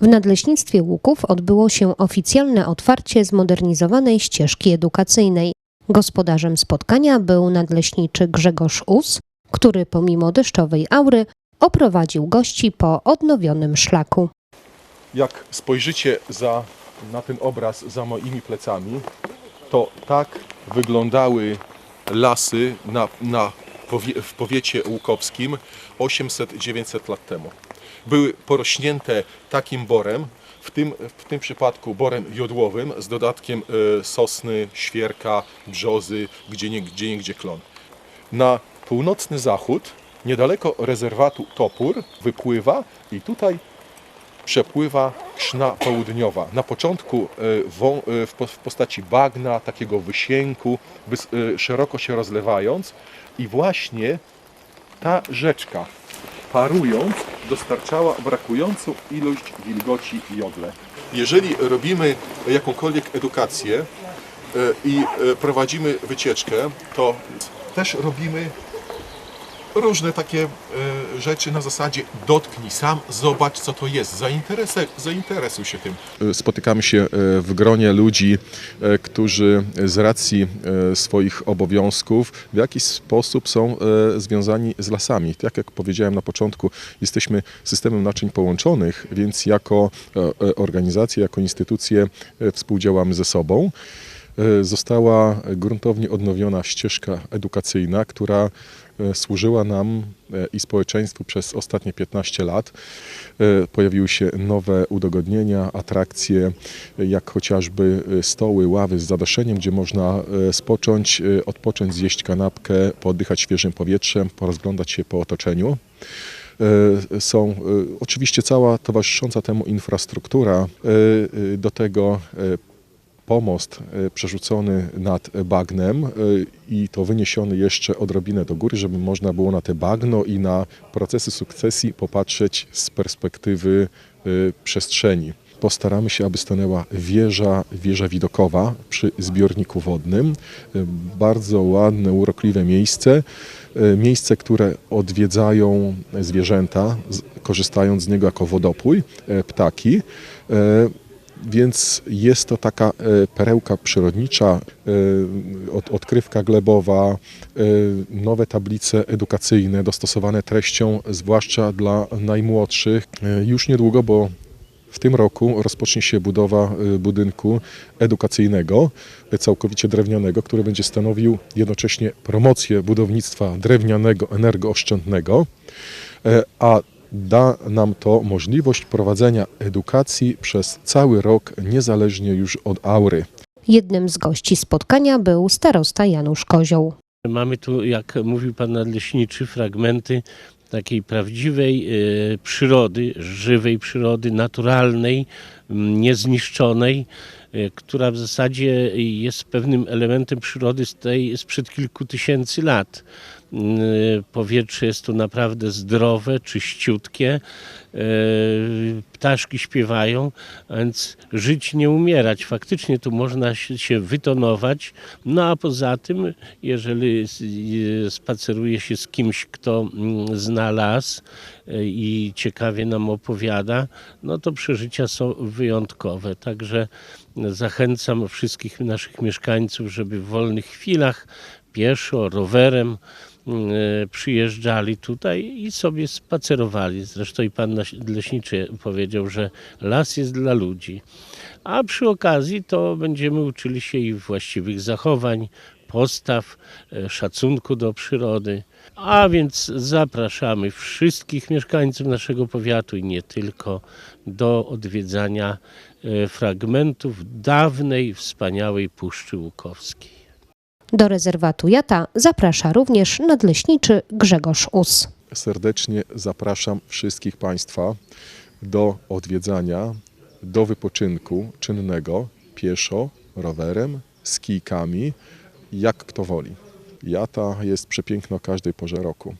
W Nadleśnictwie Łuków odbyło się oficjalne otwarcie zmodernizowanej ścieżki edukacyjnej. Gospodarzem spotkania był nadleśniczy Grzegorz Us, który pomimo deszczowej aury oprowadził gości po odnowionym szlaku. Jak spojrzycie za, na ten obraz za moimi plecami, to tak wyglądały lasy na, na powie, w powiecie łukowskim 800-900 lat temu. Były porośnięte takim borem, w tym, w tym przypadku borem jodłowym z dodatkiem e, sosny, świerka, brzozy, gdzie nie, klon. Na północny zachód, niedaleko rezerwatu Topór, wypływa i tutaj przepływa Krzna Południowa. Na początku e, e, w po- w postaci bagna, takiego wysięku, wys- szeroko się rozlewając i właśnie ta rzeczka parując dostarczała brakującą ilość wilgoci jodle. Jeżeli robimy jakąkolwiek edukację e, i e, prowadzimy wycieczkę, to też robimy różne takie e, rzeczy na zasadzie dotknij sam, zobacz co to jest, zainteresuj, zainteresuj się tym. Spotykamy się e, w gronie ludzi, e, którzy z racji e, swoich obowiązków w jakiś sposób są e, związani z lasami. Tak jak powiedziałem na początku, jesteśmy systemem naczyń połączonych, więc jako e, e, organizacja, jako instytucje e, współdziałamy ze sobą e, została gruntownie odnowiona ścieżka edukacyjna, która e, służyła nam e, i społeczeństwu przez ostatnie 15 lat. E, Pojawiły się nowe udogodnienia, atrakcje, e, jak chociażby e, stoły, ławy z zadaszeniem, gdzie można e, spocząć, e, odpocząć, zjeść kanapkę, pooddychać świeżym powietrzem, porozglądać się po otoczeniu e, są e, oczywiście cała towarzysząca temu infrastruktura, e, e, do tego e, pomost e, przerzucony nad bagnem e, i to wyniesiony jeszcze odrobinę do góry, żeby można było na te bagno i na procesy sukcesji popatrzeć z perspektywy e, przestrzeni. Postaramy się, aby stanęła wieża, wieża widokowa przy zbiorniku wodnym. Bardzo ładne, urokliwe miejsce. Miejsce, które odwiedzają zwierzęta, korzystając z niego jako wodopój, ptaki. Więc jest to taka e, perełka przyrodnicza, e, od, odkrywka glebowa, e, nowe tablice edukacyjne dostosowane treścią, zwłaszcza dla najmłodszych. Już niedługo, bo w tym roku rozpocznie się budowa budynku edukacyjnego, całkowicie drewnianego, który będzie stanowił jednocześnie promocję budownictwa drewnianego, energooszczędnego, a da nam to możliwość prowadzenia edukacji przez cały rok, niezależnie już od aury. Jednym z gości spotkania był starosta Janusz Kozioł. Mamy tu, jak mówił pan nadleśniczy, fragmenty takiej prawdziwej e, przyrody, żywej przyrody, naturalnej, niezniszczonej, e, która w zasadzie jest pewnym elementem przyrody z tej sprzed kilku tysięcy lat. M, Powietrze jest tu naprawdę zdrowe, czyściutkie, e, ptaszki śpiewają, więc żyć, nie umierać. Faktycznie tu można się wytonować, no a poza tym, jeżeli e, spaceruje się z kimś, kto mm, zna las i ciekawie nam opowiada, no to przeżycia są wyjątkowe. Także zachęcam wszystkich naszych mieszkańców, żeby w wolnych chwilach pieszo, rowerem przyjeżdżali tutaj i sobie spacerowali. Zresztą i pan leśniczy powiedział, że las jest dla ludzi. A przy okazji to będziemy uczyli się i właściwych zachowań, postaw, e, szacunku do przyrody. A więc zapraszamy wszystkich mieszkańców naszego powiatu i nie tylko do odwiedzania e, fragmentów dawnej, wspaniałej Puszczy Łukowskiej. Do rezerwatu Jata zaprasza również nadleśniczy Grzegorz Us. Serdecznie zapraszam wszystkich Państwa do odwiedzania, do wypoczynku czynnego pieszo, rowerem, z kijkami, jak kto woli. Jata jest przepiękna o każdej porze roku.